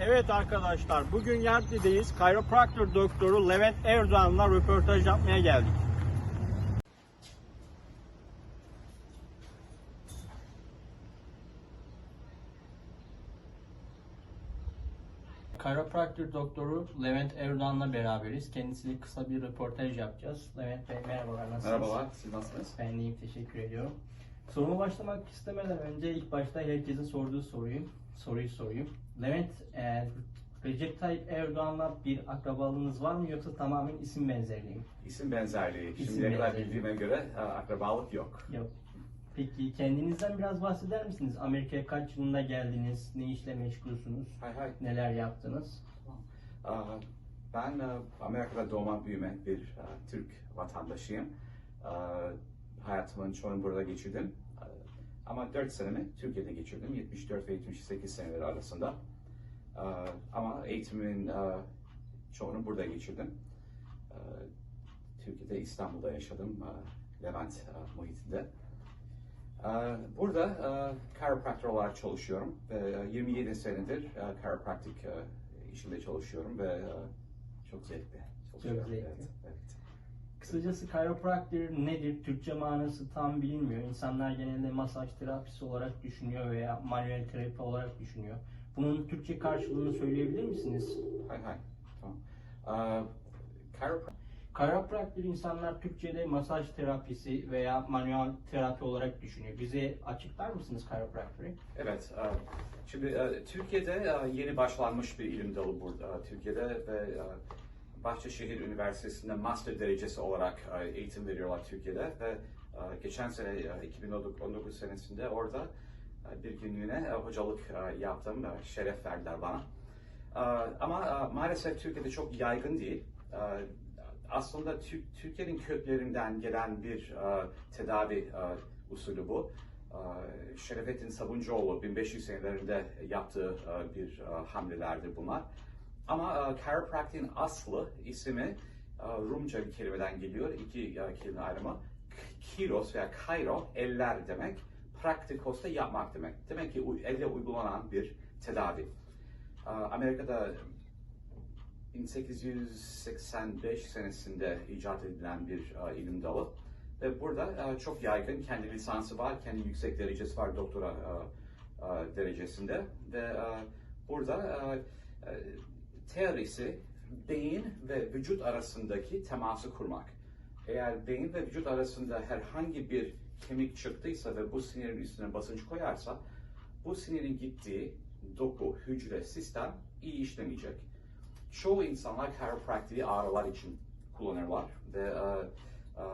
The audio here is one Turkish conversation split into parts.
Evet arkadaşlar, bugün Yardlı'dayız. Chiropractor doktoru Levent Erdoğan'la röportaj yapmaya geldik. Chiropractor doktoru Levent Erdoğan'la beraberiz. Kendisiyle kısa bir röportaj yapacağız. Levent Bey merhabalar, nasılsınız? Merhabalar, siz nasılsınız? Ben iyiyim, teşekkür ediyorum. Soruma başlamak istemeden önce ilk başta herkesin sorduğu soruyu, soruyu sorayım. Levent, e, Recep Tayyip Erdoğan'la bir akrabalığınız var mı yoksa tamamen isim benzerliği mi? İsim benzerliği. İsim Şimdiye kadar benzerliği. bildiğime göre e, akrabalık yok. Yok. Peki kendinizden biraz bahseder misiniz? Amerika'ya kaç yılında geldiniz? Ne işle meşgulsünüz? Hay hay. Neler yaptınız? Aa, Ben e, Amerika'da doğma büyüme bir e, Türk vatandaşıyım. Hayatımın çoğunu burada geçirdim. Ama 4 senemi Türkiye'de geçirdim. 74 ve 78 seneleri arasında. Aa, Ama eğitimin e, çoğunu burada geçirdim. Aa, Türkiye'de İstanbul'da yaşadım. aa, Levent e, muhitinde. Ee, Burada e, chiropractor olarak çalışıyorum ve e, 27 senedir e, chiropractic e, işinde çalışıyorum ve e, çok zevkli çalışıyorum. zevkli. Evet, evet. Kısacası chiropractor nedir? Türkçe manası tam bilinmiyor. İnsanlar genelde masaj terapisi olarak düşünüyor veya manuel terapi olarak düşünüyor. Bunun Türkçe karşılığını söyleyebilir misiniz? Hay hay. Tamam. Chiropractic Chiropractor insanlar Türkçe'de masaj terapisi veya manuel terapi olarak düşünüyor. Bize açıklar mısınız chiropractor'ı? Evet, e, şimdi e, Türkiye'de e, yeni başlanmış bir ilim dalı burada. Türkiye'de ve e, Bahçeşehir Üniversitesi'nde master derecesi olarak e, eğitim veriyorlar Türkiye'de ve e, geçen sene e, 2019 senesinde orada e, bir günlüğüne e, hocalık e, yaptım, e, şeref verdiler bana. E, Ama e, maalesef Türkiye'de çok yaygın değil. E, Aslında Tür- Türkiye'nin köklerinden gelen bir e, tedavi e, usulü bu. Şerefettin Sabuncuoğlu 1500 senelerinde yaptığı e, bir e, hamlelerdi bunlar. Ama e, chiropractic'in aslı ismi e, Rumca bir kelimeden geliyor. İki e, kelime ayrımı. Kiros veya kairo eller demek. Praktikos da yapmak demek. Demek ki elle uygulanan bir tedavi. Ee, Amerika'da 1885 senesinde icat edilen bir e, ilim dalı. Ve burada e, çok yaygın, kendi lisansı var, kendi yüksek derecesi var doktora e, e, derecesinde. Ve e, burada e, e, teorisi beyin ve vücut arasındaki teması kurmak. Eğer beyin ve vücut arasında herhangi bir kemik çıktıysa ve bu sinirin üstüne basınç koyarsa, bu sinirin gittiği doku, hücre, sistem iyi işlemeyecek. Çoğu insanlar chiropractic'i ağrılar için kullanırlar ve e, e,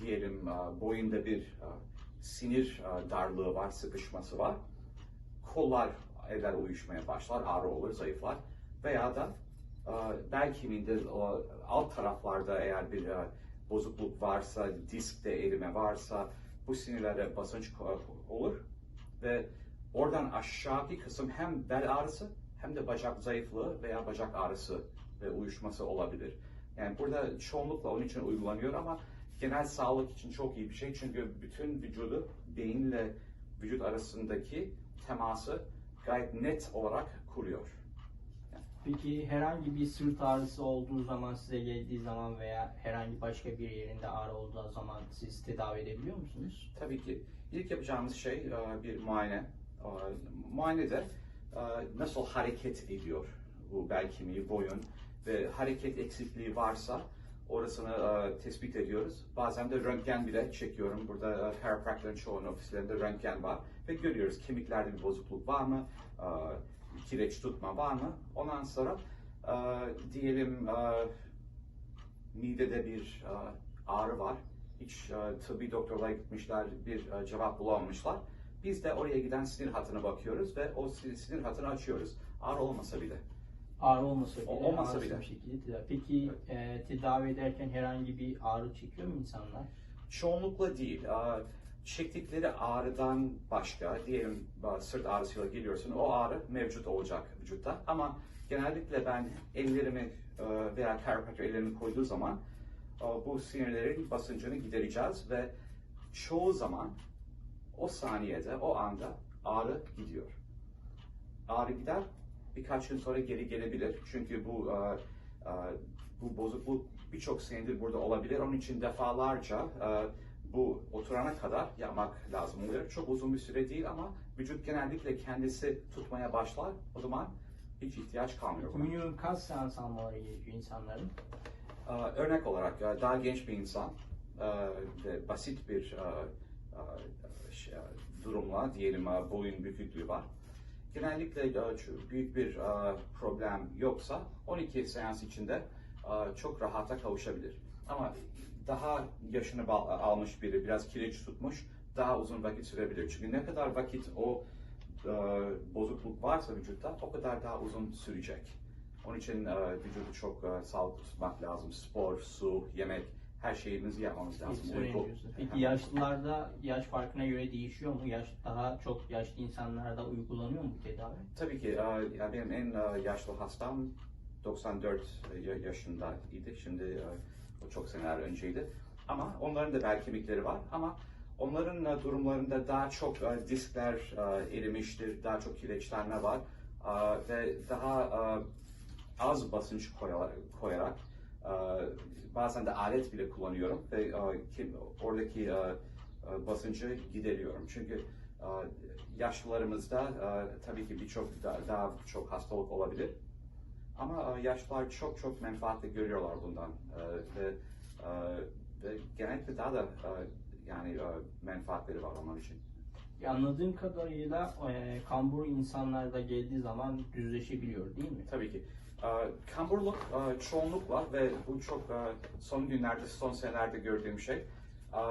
diyelim e, boyunda bir e, sinir e, darlığı var, sıkışması var. Kollar, eller uyuşmaya başlar, ağrı olur, zayıflar. Veya da e, bel kemiğinde o alt taraflarda eğer bir e, bozukluk varsa, diskte erime varsa bu sinirlere basınç olur ve oradan aşağıki kısım hem bel ağrısı hem de bacak zayıflığı veya bacak ağrısı ve uyuşması olabilir. Yani burada çoğunlukla onun için uygulanıyor ama genel sağlık için çok iyi bir şey çünkü bütün vücudu beyinle vücut arasındaki teması gayet net olarak kuruyor. Peki herhangi bir sırt ağrısı olduğu zaman size geldiği zaman veya herhangi başka bir yerinde ağrı olduğu zaman siz tedavi edebiliyor musunuz? Tabii ki ilk yapacağımız şey e, bir muayene. E, Muayenede e, nasıl hareket ediyor bu bel kemiği, boyun ve hareket eksikliği varsa orasını tespit ediyoruz. Bazen de röntgen bile çekiyorum. Burada chiropractor'ın çoğunun ofislerinde röntgen var ve görüyoruz kemiklerde bir bozukluk var mı, kireç tutma var mı. Ondan sonra e, diyelim e, midede bir e, ağrı var. Hiç e, tıbbi doktorlara gitmişler, bir e, cevap bulamamışlar. Biz de oraya giden sinir hattına bakıyoruz ve o sinir, sinir hattını açıyoruz. Ağrı olmasa bile. Ağrı olmasa bile, O- olmasa bile. bir şekilde tedavi. Peki e, tedavi ederken herhangi bir ağrı çekiyor mu insanlar? Çoğunlukla değil. E, Çektikleri ağrıdan başka, diyelim sırt ağrısıyla geliyorsun, o ağrı mevcut olacak vücutta. Ama genellikle ben ellerimi e, veya chiropractor ellerimi koyduğu zaman e, bu sinirlerin basıncını gidereceğiz ve çoğu zaman o saniyede, o anda ağrı gidiyor. Ağrı gider birkaç gün sonra geri gelebilir. Çünkü bu e, bu bozukluk birçok senedir burada olabilir. Onun için defalarca bu oturana kadar yapmak lazım oluyor. Çok uzun bir süre değil ama vücut genellikle kendisi tutmaya başlar. O zaman hiç ihtiyaç kalmıyor. buna. Minimum kaç seans almaları gerekiyor insanların? Ee, Örnek olarak e, daha genç bir insan e, basit bir e, e, şey, durumla diyelim e, boyun büküklüğü var. Genellikle e, şu büyük bir e, problem yoksa 12 seans içinde e, çok rahata kavuşabilir. Ama daha yaşını almış biri, biraz kireç tutmuş, daha uzun vakit sürebilir. Çünkü ne kadar vakit o e, bozukluk varsa vücutta o kadar daha uzun sürecek. Onun için e, vücudu çok e, sağlıklı tutmak lazım. Spor, su, yemek, her şeyimizi yapmamız lazım. Uyku. Peki yaşlılarda yaş farkına göre değişiyor mu? Yaş daha çok yaşlı insanlarda uygulanıyor mu bu tedavi? Tabii ki. e, ya benim en e, yaşlı hastam 94 ya- yaşındaydı. Şimdi e, çok seneler önceydi. Ama onların da bel kemikleri var. Ama onların e, durumlarında daha çok e, diskler e, erimiştir, daha çok kireçlenme var ve daha az basınç koyarak, bazen de alet bile kullanıyorum ve oradaki basıncı gideriyorum. Çünkü yaşlılarımızda tabii ki birçok da- daha çok hastalık olabilir. Ama e, yaşlılar çok çok menfaatli görüyorlar bundan E, ve, e, ve genellikle daha da yani menfaatleri var onlar için. Anladığım kadarıyla e, kambur insanlar da geldiği zaman düzleşebiliyor değil mi? Tabii ki. E, Kamburluk e, çoğunlukla ve bu çok e, son günlerde, son senelerde gördüğüm şey. E,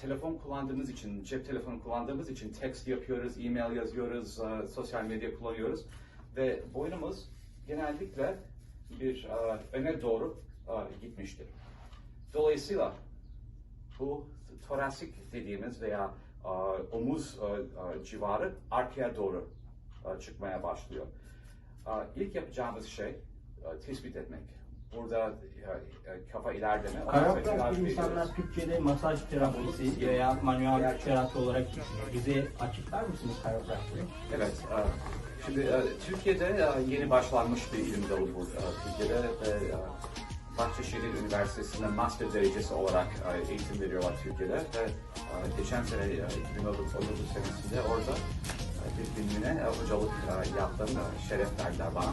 Telefon kullandığımız için, cep telefonu kullandığımız için text yapıyoruz, e-mail yazıyoruz, e, sosyal medya kullanıyoruz ve boynumuz genellikle bir e, öne doğru e, gitmiştir. Dolayısıyla bu torasik dediğimiz veya e, omuz e, civarı arkaya doğru e, çıkmaya başlıyor. E, İlk yapacağımız şey e, tespit etmek. Burada e, e, kafa Karakters biraz insanlar. Türkçe'de masaj terapisi veya manuel terapi olarak. Bize açıklar mısınız karakteri? Evet. e, Şimdi e, Türkiye'de e, yeni başlanmış bir ilim dalı bu. e, Türkiye'de Bahçeşehir Üniversitesi'nde master derecesi olarak eğitim veriyorlar Türkiye'de ve geçen sene e, 2019 senesinde orada bir günlüğüne e, hocalık yaptım. Şeref verdiler bana.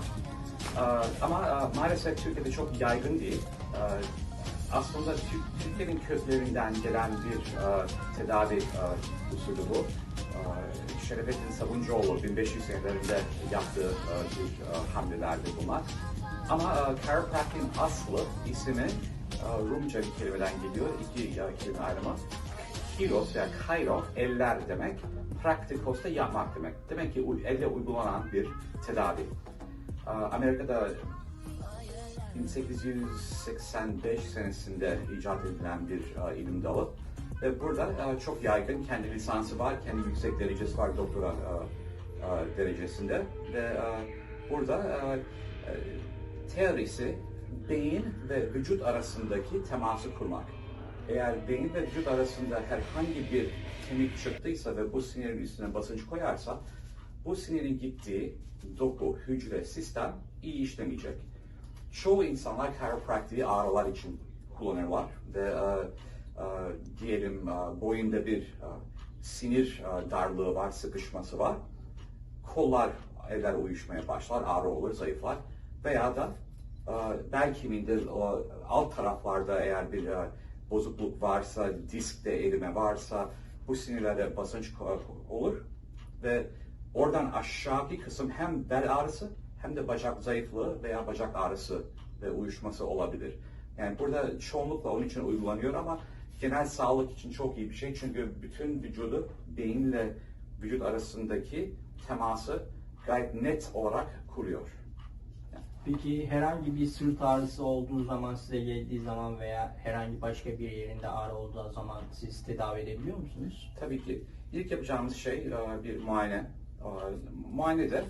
Ama maalesef Türkiye'de çok yaygın değil. Aslında Tür- Türkiye'nin köklerinden gelen bir e, tedavi e, usulü bu. E, Şerefettin Sabuncuoğlu 1500 senelerinde yaptığı e, bir e, hamlelerdi bunlar. Ama e, chiropractic'in aslı ismi e, Rumca bir kelimeden geliyor. İki e, kelime ayrımı. Kiros veya kairo eller demek. Praktikos da yapmak demek. Demek ki elle uygulanan bir tedavi. E, Amerika'da 1885 senesinde icat edilen bir e, ilim dalı. Ve burada e, çok yaygın, kendi lisansı var, kendi yüksek derecesi var doktora e, derecesinde. Ve burada e, teorisi beyin ve vücut arasındaki teması kurmak. Eğer beyin ve vücut arasında herhangi bir kemik çıktıysa ve bu sinirin üstüne basınç koyarsa, bu sinirin gittiği doku, hücre, sistem iyi işlemeyecek. Çoğu insanlar chiropractic'i ağrılar için kullanırlar ve e, e, diyelim e, boyunda bir e, sinir e, darlığı var, sıkışması var. Kollar, eller uyuşmaya başlar, ağrı olur, zayıflar. Veya da e, bel kemiğinde o alt taraflarda eğer bir e, bozukluk varsa, diskte erime varsa bu sinirlere basınç olur ve oradan aşağıki kısım hem bel ağrısı hem de bacak zayıflığı veya bacak ağrısı ve uyuşması olabilir. Yani burada çoğunlukla onun için uygulanıyor ama genel sağlık için çok iyi bir şey çünkü bütün vücudu beyinle vücut arasındaki teması gayet net olarak kuruyor. Peki herhangi bir sırt ağrısı olduğu zaman size geldiği zaman veya herhangi başka bir yerinde ağrı olduğu zaman siz tedavi edebiliyor musunuz? Tabii ki. İlk yapacağımız şey e, bir muayene. E, Muayenede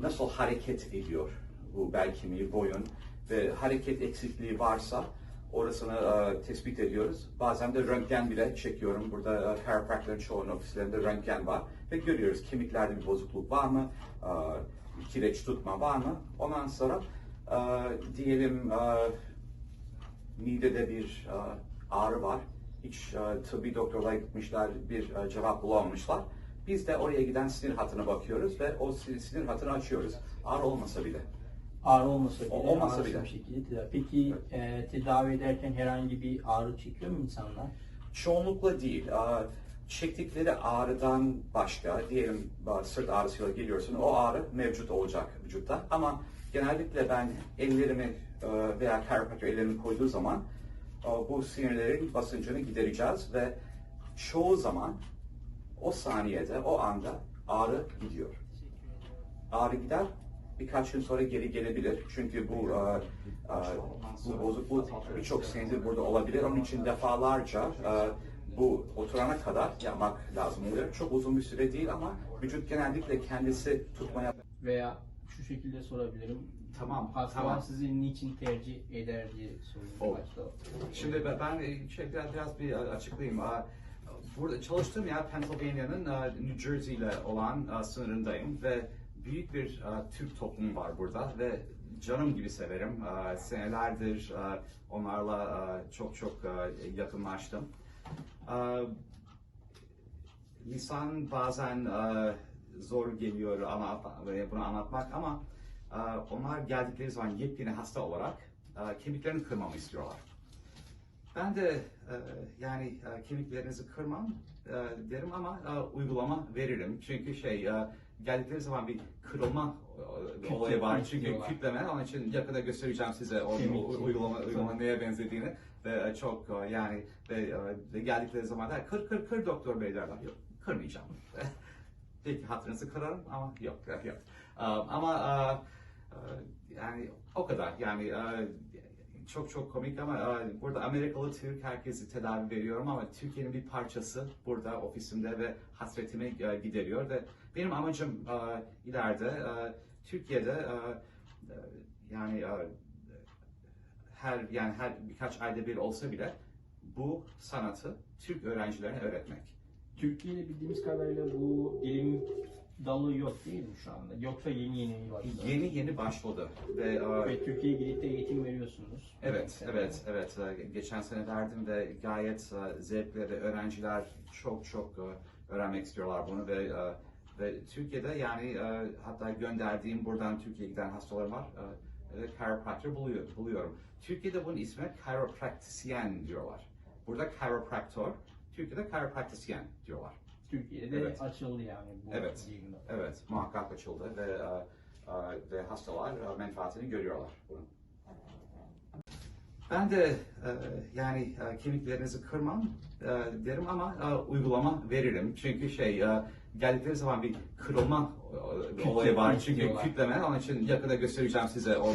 nasıl hareket ediyor bu bel kemiği, boyun ve hareket eksikliği varsa orasını e, tespit ediyoruz. Bazen de röntgen bile çekiyorum. Burada e, chiropractor'ın çoğunun ofislerinde röntgen var ve görüyoruz kemiklerde bir bozukluk var mı, e, kireç tutma var mı? Ondan sonra diyelim midede bir ağrı var. Hiç tıbbi doktorlara gitmişler, bir cevap bulamamışlar. Biz de oraya giden sinir hattına bakıyoruz ve o sinir, sinir hattını açıyoruz. Ağrı olmasa bile. Ağrı olmasa bile, O- olmasa ağrısız bile. bir şekilde tedavi. Peki e, tedavi ederken herhangi bir ağrı çekiyor mu insanlar? Çoğunlukla değil. Aa, Çektikleri ağrıdan başka, diyelim aa, sırt ağrısıyla geliyorsun, o ağrı mevcut olacak vücutta. Ama genellikle ben ellerimi e, veya chiropractor ellerimi koyduğu zaman bu sinirlerin basıncını gidereceğiz ve çoğu zaman o saniyede, o anda ağrı gidiyor. Ağrı gider, birkaç gün sonra geri gelebilir. Çünkü bu e, e, bu bozukluğu birçok senedir burada olabilir. Onun için defalarca e, bu oturana kadar yapmak lazım oluyor. Çok uzun bir süre değil ama vücut genellikle kendisi tutmaya Veya şu şekilde sorabilirim. Tamam, Hastalar tamam. sizi niçin tercih eder diye soruyorum. Şimdi ben, ben şey biraz, biraz bir açıklayayım. Burada çalıştığım yer Pennsylvania'nın e, New Jersey ile olan e, sınırındayım ve büyük bir e, Türk toplumu var burada ve canım gibi severim. Senelerdir onlarla çok çok yakınlaştım. Lisan bazen zor geliyor bunu anlatmak ama onlar geldikleri zaman yepyeni hasta olarak kemiklerini kırmamı istiyorlar. Ben de e, yani e, kemiklerinizi kırmam e, derim ama e, uygulama veririm. Çünkü şey e, geldikleri zaman bir kırılma e, olayı var. Çünkü kütleme. Onun için yakında göstereceğim size o, Kemik. o uygulama, uygulama neye benzediğini ve e, çok e, yani ve, e, geldikleri zaman da kır kır kır doktor bey derler. Yok kırmayacağım. Peki hatırınızı kırarım ama yok yok. yok. E, ama e, yani o kadar yani e, çok çok komik ama e, burada Amerikalı Türk herkesi tedavi veriyorum ama Türkiye'nin bir parçası burada ofisimde ve hasretimi e, gideriyor ve benim amacım e, ileride Türkiye'de yani her yani her birkaç ayda bir olsa bile bu sanatı Türk öğrencilerine öğretmek. Türkiye'de bildiğimiz kadarıyla bu ilim dalı yok değil mi şu anda? Yoksa yeni yeni başladı. Yeni yeni başladı ve e, Ve Türkiye'ye gidip de eğitim veriyorsunuz. Evet, evet, evet. Ee, Geçen sene verdim ve gayet e, zevkli ve öğrenciler çok çok e, öğrenmek istiyorlar bunu ve e, ve Türkiye'de yani e, hatta gönderdiğim buradan Türkiye'ye giden hastalarım var. E, e, chiropractor buluyor, buluyorum. Türkiye'de bunun ismine chiropracticien diyorlar. Burada chiropractor, Türkiye'de chiropracticien diyorlar. Türkiye'de de Evet. açıldı yani bu Evet. dalı. Evet, muhakkak açıldı ve e, e, ve hastalar e, menfaatini görüyorlar bunun. Ben de e, yani e, kemiklerinizi kırmam e, derim ama e, uygulama veririm. Çünkü şey e, geldikleri zaman bir kırılma e, Kütle olayı var. Çünkü istiyorlar. kütleme. Onun için yakında göstereceğim size o,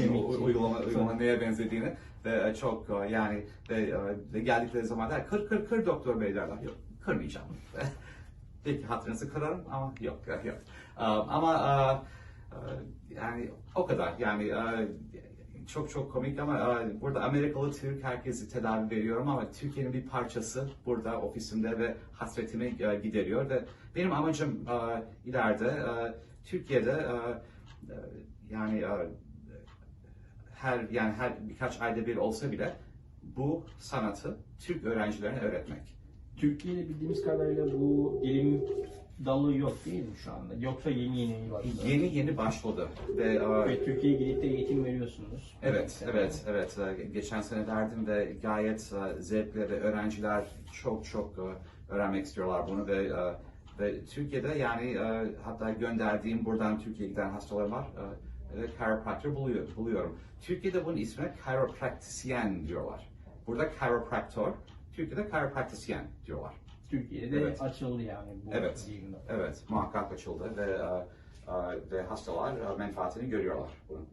uygulama, uygulama neye benzediğini ve çok e, yani ve, e, ve geldikleri zaman da kır kır kır doktor bey derler. Yok kırmayacağım. Peki hatırınızı kırarım ama yok yok. yok. E, ama e, e, yani o kadar yani e, çok çok komik ama burada Amerikalı Türk herkesi tedavi veriyorum ama Türkiye'nin bir parçası burada ofisimde ve hasretimi gideriyor ve benim amacım ileride Türkiye'de yani her yani her birkaç ayda bir olsa bile bu sanatı Türk öğrencilerine öğretmek. Türkiye'de bildiğimiz kadarıyla bu ilim dalı yok değil mi şu anda? Yoksa yeni yeni başladı. Yeni yeni başladı ve e, Ve Türkiye'ye gidip de eğitim veriyorsunuz. Evet, evet, evet. Ee, Geçen sene verdim ve gayet e, zevkli ve öğrenciler çok çok e, öğrenmek istiyorlar bunu ve e, ve Türkiye'de yani e, hatta gönderdiğim buradan Türkiye'ye giden hastalarım var. E, chiropractor buluyor, buluyorum. Türkiye'de bunun ismine chiropracticien diyorlar. Burada chiropractor, Türkiye'de chiropracticien diyorlar. Türkiye'de de Evet. açıldı yani bu Evet, evet. Muhakkak açıldı ve e, e, ve hastalar e, menfaatini görüyorlar bunun.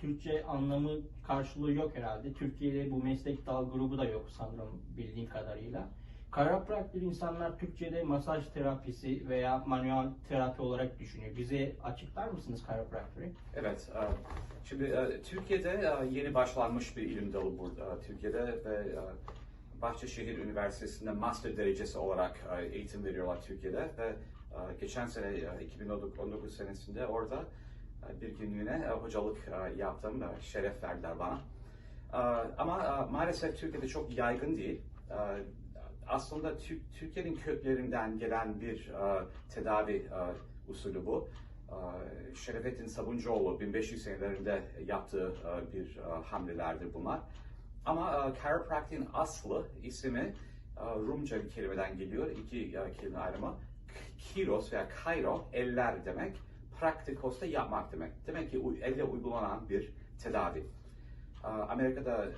Türkçe anlamı karşılığı yok herhalde. Türkiye'de bu meslek dal grubu da yok sanırım bildiğim kadarıyla. Chiropractor insanlar Türkçe'de masaj terapisi veya manuel terapi olarak düşünüyor. Bize açıklar mısınız chiropractor'ı? Evet, e, şimdi e, Türkiye'de e, yeni başlanmış bir ilim dalı burada. Türkiye'de ve Bahçeşehir Üniversitesi'nde master derecesi olarak eğitim veriyorlar Türkiye'de ve geçen sene e, 2019 senesinde orada bir günlüğüne e, hocalık e, yaptım, şeref verdiler bana. E, Ama maalesef Türkiye'de çok yaygın değil. Aslında Tür- Türkiye'nin köklerinden gelen bir tedavi usulü bu. Şerefettin Sabuncuoğlu 1500 senelerinde yaptığı bir hamlelerdir bunlar. Ama chiropractic'in aslı ismi Rumca bir kelimeden geliyor. İki kelime ayrımı. Kiros veya kairo eller demek. Praktikos da yapmak demek. Demek ki elle uygulanan bir tedavi. Amerika'da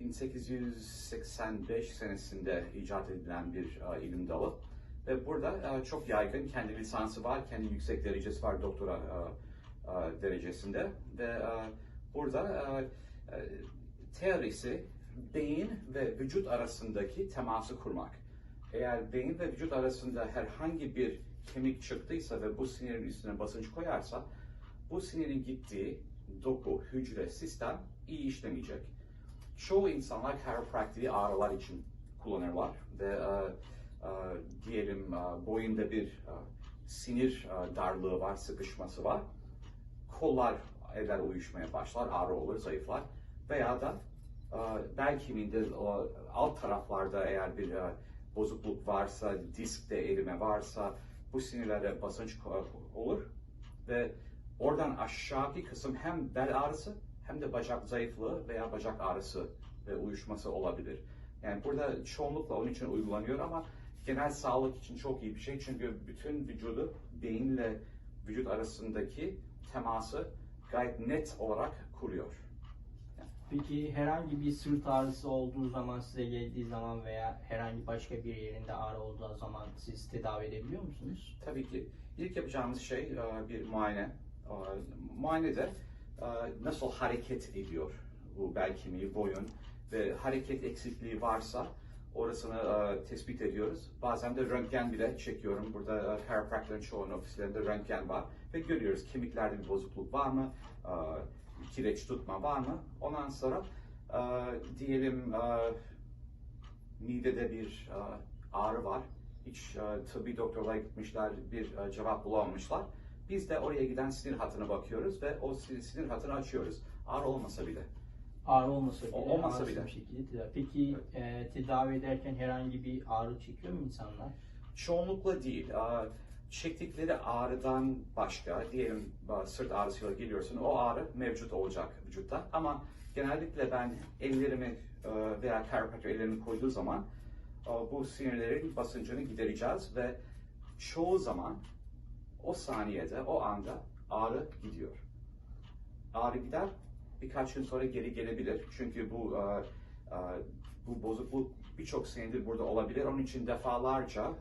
1885 senesinde icat edilen bir ilim dalı. Ve burada çok yaygın, kendi lisansı var, kendi yüksek derecesi var doktora derecesinde. Ve burada teorisi beyin ve vücut arasındaki teması kurmak. Eğer beyin ve vücut arasında herhangi bir kemik çıktıysa ve bu sinirin üstüne basınç koyarsa, bu sinirin gittiği doku, hücre, sistem iyi işlemeyecek. Çoğu insanlar chiropractic'i ağrılar için kullanırlar ve e, e, diyelim e, boyunda bir e, sinir e, darlığı var, sıkışması var. Kollar, eller uyuşmaya başlar, ağrı olur, zayıflar. Veya da e, bel kemiğinde o alt taraflarda eğer bir e, bozukluk varsa, diskte erime varsa bu sinirlere basınç olur ve oradan aşağıki kısım hem bel ağrısı hem de bacak zayıflığı veya bacak ağrısı ve uyuşması olabilir. Yani burada çoğunlukla onun için uygulanıyor ama genel sağlık için çok iyi bir şey çünkü bütün vücudu beyinle vücut arasındaki teması gayet net olarak kuruyor. Peki herhangi bir sırt ağrısı olduğu zaman size geldiği zaman veya herhangi başka bir yerinde ağrı olduğu zaman siz tedavi edebiliyor musunuz? Tabii ki ilk yapacağımız şey e, bir muayene. E, Muayenede e, nasıl hareket ediyor bu bel kemiği, boyun ve hareket eksikliği varsa orasını tespit ediyoruz. Bazen de röntgen bile çekiyorum. Burada chiropractor'ın çoğunun ofislerinde röntgen var ve görüyoruz kemiklerde bir bozukluk var mı, kireç tutma var mı. Ondan sonra e, diyelim e, midede bir e, ağrı var. Hiç e, tıbbi doktorlara gitmişler, bir e, cevap bulamamışlar. Biz de oraya giden sinir hattına bakıyoruz ve o sinir, sinir hattını açıyoruz. Ağrı olmasa bile. Ağrı olmasa bile, O- olmasa bile. bir şekilde tedavi. Peki e, tedavi ederken herhangi bir ağrı çekiyor mu insanlar? Çoğunlukla değil. E, Çektikleri ağrıdan başka, diyelim sırt ağrısıyla geliyorsun, o ağrı mevcut olacak vücutta. Ama genellikle ben ellerimi e, veya chiropractor ellerimi koyduğu zaman e, bu sinirlerin basıncını gidereceğiz ve çoğu zaman o saniyede, o anda ağrı gidiyor. Ağrı gider, birkaç gün sonra geri gelebilir. Çünkü bu e, bu bozukluk birçok senedir burada olabilir. Onun için defalarca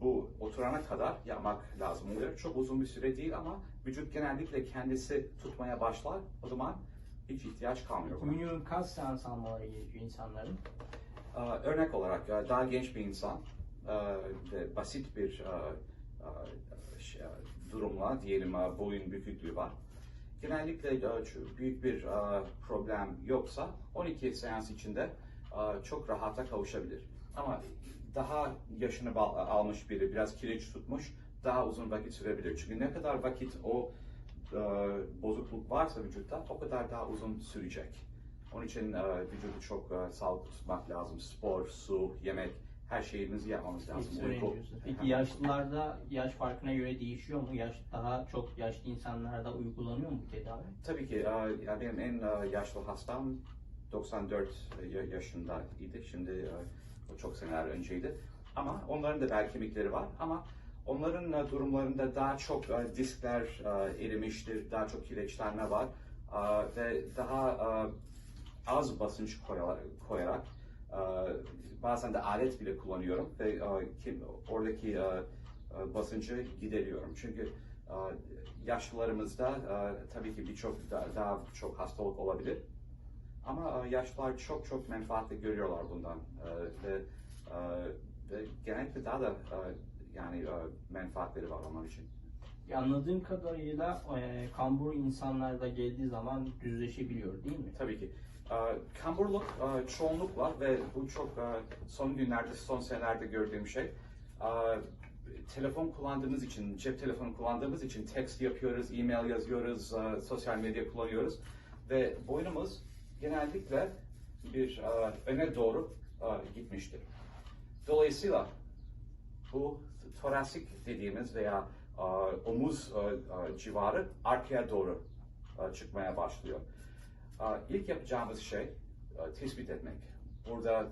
bu oturana kadar yapmak lazım oluyor. Çok uzun bir süre değil ama vücut genellikle kendisi tutmaya başlar. O zaman hiç ihtiyaç kalmıyor buna. Minimum kaç seans almaları gerekiyor insanların? Ee, Örnek olarak e, daha genç bir insan e, basit bir e, e, şey, durumla diyelim boyun büküklüğü var. Genellikle büyük bir e, problem yoksa 12 seans içinde e, çok rahata kavuşabilir. Ama daha yaşını almış biri, biraz kireç tutmuş, daha uzun vakit sürebilir. Çünkü ne kadar vakit o e, bozukluk varsa vücutta o kadar daha uzun sürecek. Onun için e, vücudu çok e, sağlıklı tutmak lazım. Spor, su, yemek, her şeyimizi yapmamız lazım. Uyku. Peki yaşlılarda yaş farkına göre değişiyor mu? Yaş, daha çok yaşlı insanlarda uygulanıyor mu bu tedavi? Tabii ki. e, ya benim en e, yaşlı hastam 94 ya- yaşındaydı. Şimdi e, çok seneler önceydi. Ama onların da bel kemikleri var. Ama onların e, durumlarında daha çok e, diskler e, erimiştir, daha çok kireçlenme var ve daha az basınç koyarak, bazen de alet bile kullanıyorum ve oradaki basıncı gideriyorum. Çünkü yaşlılarımızda tabii ki birçok da- daha çok hastalık olabilir. Ama e, yaşlılar çok çok menfaatli görüyorlar bundan E, ve e, ve genellikle daha da yani menfaatleri var onlar için. Anladığım kadarıyla e, kambur insanlar da geldiği zaman düzleşebiliyor değil mi? Tabii ki. E, Kamburluk e, çoğunlukla ve bu çok e, son günlerde, son senelerde gördüğüm şey. e, Telefon kullandığımız için, cep telefonu kullandığımız için text yapıyoruz, e-mail yazıyoruz, e, sosyal medya kullanıyoruz ve boynumuz genellikle bir e, öne doğru e, gitmiştir. Dolayısıyla bu torasik dediğimiz veya e, omuz civarı arkaya doğru çıkmaya başlıyor. E, İlk yapacağımız şey tespit etmek. Burada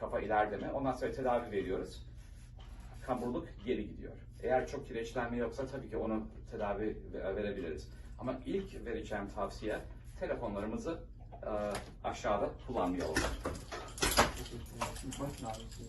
kafa ileride mi? Ondan sonra tedavi veriyoruz. Kamburluk geri gidiyor. Eğer çok kireçlenme yoksa tabii ki onu tedavi ve- verebiliriz. Ama ilk vereceğim tavsiye telefonlarımızı aşağıda kullanmayalım. Baş ağrısı.